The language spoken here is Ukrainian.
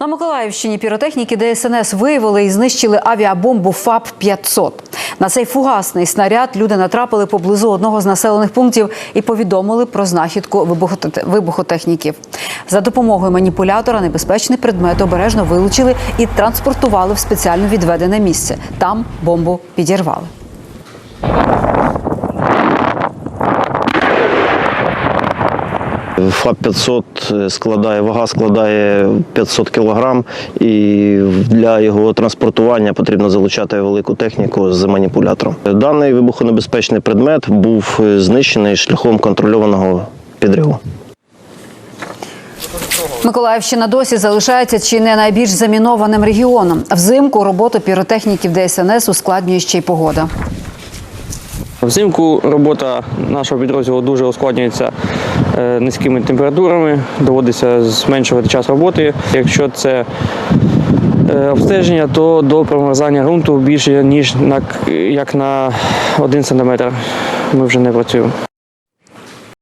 На Миколаївщині піротехніки ДСНС виявили і знищили авіабомбу ФАП-500. На цей фугасний снаряд люди натрапили поблизу одного з населених пунктів і повідомили про знахідку вибухоте- вибухотехніків. За допомогою маніпулятора небезпечний предмет обережно вилучили і транспортували в спеціально відведене місце. Там бомбу підірвали. ФАП-500 складає, вага складає 500 кг, і для його транспортування потрібно залучати велику техніку з маніпулятором. Даний вибухонебезпечний предмет був знищений шляхом контрольованого підриву. Миколаївщина досі залишається чи не найбільш замінованим регіоном. Взимку роботу піротехніків ДСНС ускладнює ще й погода. Взимку робота нашого підрозділу дуже ускладнюється е, низькими температурами, доводиться зменшувати час роботи. Якщо це е, обстеження, то до промерзання ґрунту більше ніж на, як на 1 см ми вже не працюємо.